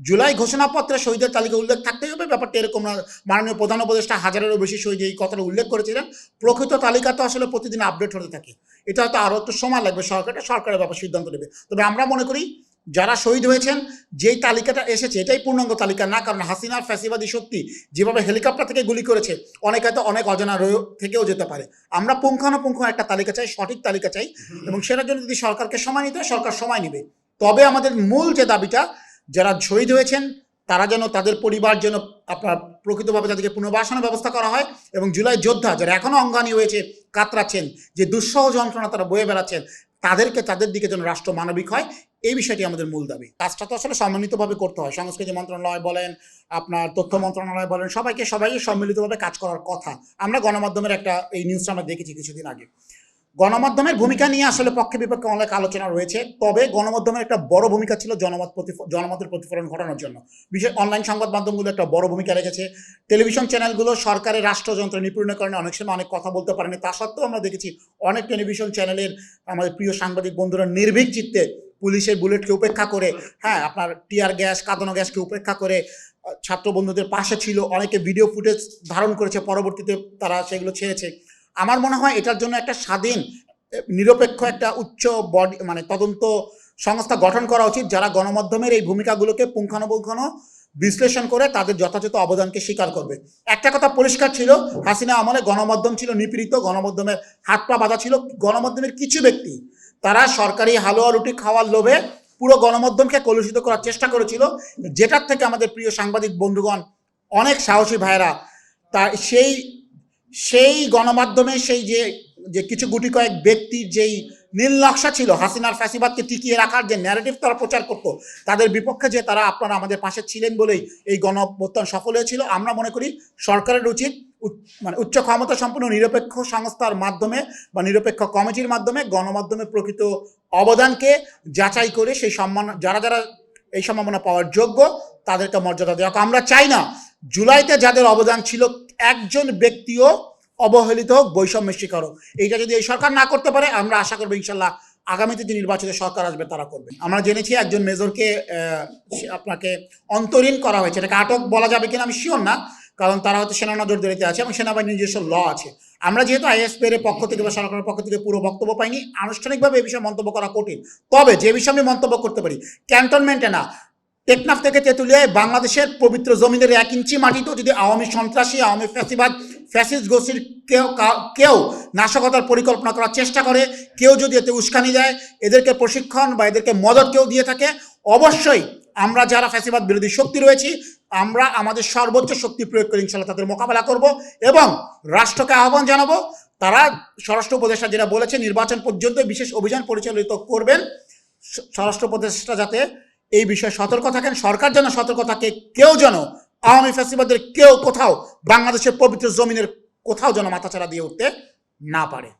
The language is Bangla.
জুলাই ঘোষণাপত্রে শহীদের তালিকা উল্লেখ থাকতেই হবে। ব্যাপারটা এরকম না মাননীয় প্রধান উপদেষ্টা হাজারেরও বেশি শহীদ এই কথাটা উল্লেখ করেছিলেন। প্রকৃত তালিকা তো আসলে প্রতিদিন আপডেট হতে থাকে। এটা হয়তো আরও একটু সময় লাগবে সরকারটা সরকারের ব্যাপার সিদ্ধান্ত নেবে। তবে আমরা মনে করি যারা শহীদ হয়েছেন যেই তালিকাটা এসেছে এটাই পূর্ণাঙ্গ তালিকা না কারণ হাসিনার ফ্যাসিবাদী শক্তি যেভাবে হেলিকপ্টার থেকে গুলি করেছে অনেক হয়তো অনেক অজানা থেকেও যেতে পারে। আমরা পুঙ্খানুপুঙ্খ একটা তালিকা চাই সঠিক তালিকা চাই এবং সেটার জন্য যদি সরকারকে সময় নিতে হয় সরকার সময় নেবে। তবে আমাদের মূল যে দাবিটা যারা শহীদ হয়েছেন, তারা যেন তাদের পরিবার যেন আপনার প্রকৃতভাবে তাদেরকে পুনর্বাসনের ব্যবস্থা করা হয় এবং জুলাই যোদ্ধা যারা এখনও অঙ্গানী হয়েছে, কাতরাচ্ছেন, যে দুঃসহ যন্ত্রণা তারা বয়ে বেড়াচ্ছেন, তাদেরকে তাদের দিকে যেন রাষ্ট্র মানবিক হয়, এই বিষয়টি আমাদের মূল দাবি। কাজটা তো আসলে সম্মিলিতভাবে করতে হয়। সংস্কৃতি মন্ত্রণালয় বলেন, আপনার তথ্য মন্ত্রণালয় বলেন, সবাইকে সবাই সম্মিলিতভাবে কাজ করার কথা। আমরা গণমাধ্যমের একটা এই নিউজটা আমরা দেখেছি কিছুদিন আগে। গণমাধ্যমের ভূমিকা নিয়ে আসলে পক্ষে বিপক্ষে অনেক আলোচনা রয়েছে, তবে গণমাধ্যমের একটা বড় ভূমিকা ছিল জনমত জনমতের প্রতিফলন ঘটানোর জন্য। বিশেষ অনলাইন সংবাদ মাধ্যমগুলো একটা বড় ভূমিকা রেখেছে। টেলিভিশন চ্যানেলগুলো সরকারের রাষ্ট্রযন্ত্র নিপূর্ণকরণে অনেক সময় অনেক কথা বলতে পারেনি, তা সত্ত্বেও আমরা দেখেছি অনেক টেলিভিশন চ্যানেলের আমাদের প্রিয় সাংবাদিক বন্ধুরা নির্ভীক চিত্তে পুলিশের বুলেটকে উপেক্ষা করে হ্যাঁ আপনার টিয়ার গ্যাস কাঁদানো গ্যাসকে উপেক্ষা করে ছাত্র বন্ধুদের পাশে ছিল, অনেকে ভিডিও ফুটেজ ধারণ করেছে, পরবর্তীতে তারা সেগুলো ছেড়েছে। আমার মনে হয় এটার জন্য একটা স্বাধীন নিরপেক্ষ একটা উচ্চ বডি মানে তদন্ত সংস্থা গঠন করা উচিত, যারা গণমাধ্যমের এই ভূমিকাগুলোকে পুঙ্খানুপুঙ্খানু বিশ্লেষণ করে তাদের যথাযথ অবদানকে স্বীকার করবে। একটা কথা পরিষ্কার ছিল, হাসিনা আমলে গণমাধ্যম ছিল নিপীড়িত, গণমাধ্যমের হাত পা বাঁধা ছিল, গণমাধ্যমের কিছু ব্যক্তি, তারা সরকারি হালুয়া রুটি খাওয়ার লোভে পুরো গণমাধ্যমকে কলুষিত করার চেষ্টা করেছিল। যেটার থেকে আমাদের প্রিয় সাংবাদিক বন্ধুগণ অনেক সাহসী ভাইয়েরা, তা সেই সেই গণমাধ্যমে সেই যে যে কিছু গুটি কয়েক ব্যক্তির যেই নকশা ছিল, হাসিনার ফ্যাসিবাদকে টিকিয়ে রাখার যে ন্যারেটিভ তারা প্রচার করত, তাদের বিপক্ষে যে তারা আপনারা আমাদের পাশে ছিলেন বলেই এই গণঅভ্যুত্থান সফল হয়েছিল। আমরা মনে করি সরকারের উচিত উচ- মানে উচ্চ ক্ষমতা সম্পন্ন নিরপেক্ষ সংস্থার মাধ্যমে বা নিরপেক্ষ কমিটির মাধ্যমে গণমাধ্যমে প্রকৃত অবদানকে যাচাই করে সেই সম্মান, যারা যারা এই সম্ভাবনা পাওয়ার যোগ্য, তাদেরকে মর্যাদা দেওয়া আমরা চাই না জুলাইতে যাদের অবদান ছিল, একজন ব্যক্তিও অবহেলিত হোক, বৈষম্যের শিকার হোক। এইটা যদি এই সরকার না করতে পারে, আমরা আশা করব ইনশাল্লাহ আগামীতে যে নির্বাচিত সরকার আসবে, তারা করবে। আমরা জেনেছি একজন মেজরকে আপনাকে অন্তরীণ করা হয়েছে। এটাকে আটক বলা যাবে কিনা আমি শিওর না, কারণ তারা হয়তো সেনা নজরদারিতে আছে এবং সেনাবাহিনীর নিজস্ব ল আছে। আমরা যেহেতু আইএসপি এর পক্ষ থেকে বা সরকারের পক্ষ থেকে পুরো বক্তব্য পাইনি, আনুষ্ঠানিকভাবে এই বিষয়ে মন্তব্য করা কঠিন। তবে যে বিষয়ে আমি মন্তব্য করতে পারি ক্যান্টনমেন্টে না টেকনাফ থেকে তেঁতুলিয়ায় বাংলাদেশের পবিত্র জমিনের এক ইঞ্চি মাটিতেও যদি আওয়ামী সন্ত্রাসী, আওয়ামী ফ্যাসিবাদ, ফ্যাসিস্ট গোষ্ঠীর কেউ কেউ নাশকতার পরিকল্পনা করার চেষ্টা করে, কেউ যদি এতে উস্কানি দেয়, এদেরকে প্রশিক্ষণ বা এদেরকে মদত কেউ দিয়ে থাকে, অবশ্যই আমরা যারা ফ্যাসিবাদ বিরোধী শক্তি রয়েছি, আমরা আমাদের সর্বোচ্চ শক্তি প্রয়োগ করে ইনশাল্লাহ তাদের মোকাবেলা করব এবং রাষ্ট্রকে আহ্বান জানাব, তারা স্বরাষ্ট্র উপদেষ্টা যেটা বলেছে, নির্বাচন পর্যন্ত বিশেষ অভিযান পরিচালিত করবেন স্বরাষ্ট্র উপদেষ্টা যাতে এই বিষয়ে সতর্ক থাকেন। সরকার যেন সতর্ক থাকে, কেউ যেন আওয়ামী ফ্যাসিবাদের কেউ কোথাও বাংলাদেশের পবিত্র জমিনের কোথাও যেন মাথাচাড়া দিয়ে উঠতে না পারে।